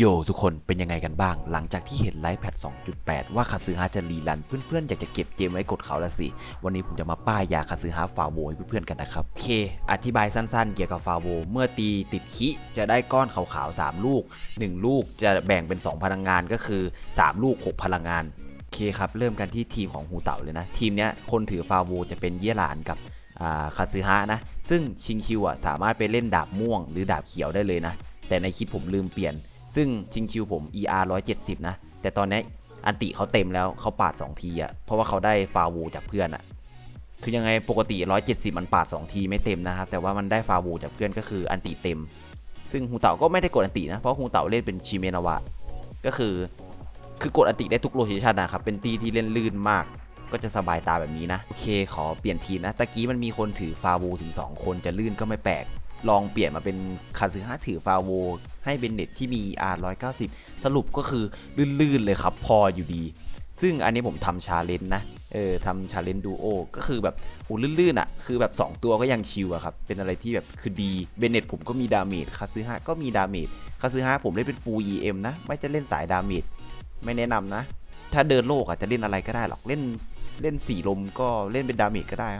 โยทุกคนเป็นยังไงกันบ้าง หลังจากที่เห็นไลฟ์แพท2.8 ว่าคาซึฮะจะรีรัน เพื่อนๆ อยากจะเก็บเกมไว้กดเขาละสิ วันนี้ผมจะมาป้ายยาคาซึฮะฟาโวให้เพื่อนๆ กันนะครับ โอเค อธิบายสั้นๆ เกี่ยวกับฟาโว เมื่อตีติดคิจะได้ก้อนขาวๆ 3 ลูก 1 ลูกจะแบ่งเป็น 2 พลังงานก็คือ 3 ลูก 6 พลังงาน โอเคครับ เริ่มกันที่ทีมของฮูเต่าเลยนะ ทีมเนี้ยคนถือฟาโวจะเป็นเยี่ยหลานกับคาซึฮะนะ ซึ่งชิงชิวอะสามารถไปเล่นดาบม่วง หรือดาบเขียวได้เลยนะ แต่ในคลิปผมลืมเปลี่ยน ซึ่งชิงชิวผม ER 170 นะ แต่ตอนนี้อันติเขาเต็มแล้วเขาปาด 2 ทีอะ่ะ เพราะว่าเขาได้ฟาวูจากเพื่อนอะ่ะ คือยังไงปกติ 170 มันปาด 2 ทีไม่เต็มนะครับ แต่ว่ามันได้ฟาวูจากเพื่อนก็คืออันติเต็ม ซึ่งฮูเต่าก็ไม่ได้กดอันตินะ เพราะฮูเต่าเล่นเป็นชิเมนาวะ ก็คือ คือกดอันติได้ทุกโลเคชันนะครับ เป็นตีที่เล่นลื่นมาก ก็จะสบายตาแบบนี้นะ โอเค ขอเปลี่ยนทีมนะ ตะกี้มันมีคนถือฟาวูถึง 2 คนจะลื่นก็ไม่แปลก ลองเปลี่ยนมาเป็นคาซึฮะถือฟาโว ให้เป็นเน็ตที่มี R 190 สรุปก็คือลื่นๆเลยครับพออยู่ดี ซึ่งอันนี้ผมทำชาเลนจ์นะเออทำชาเลนจ์ดูโอก็คือแบบโอ้ลื่นๆอะ คือแบบ 2 ตัวก็ยังชิวอะครับ เป็นอะไรที่แบบคือดีเบนเน็ตผมก็มีดาเมจคาซึฮะก็มีดาเมจคาซึฮะผมเล่นเป็นฟูล EM นะ ไม่จะเล่นสายดาเมจไม่แนะนำนะ ถ้าเดินโลกอะจะเล่นอะไรก็ได้หรอกเล่นเล่นสี่ลมก็เล่นเป็นดาเมจก็ได้ครับ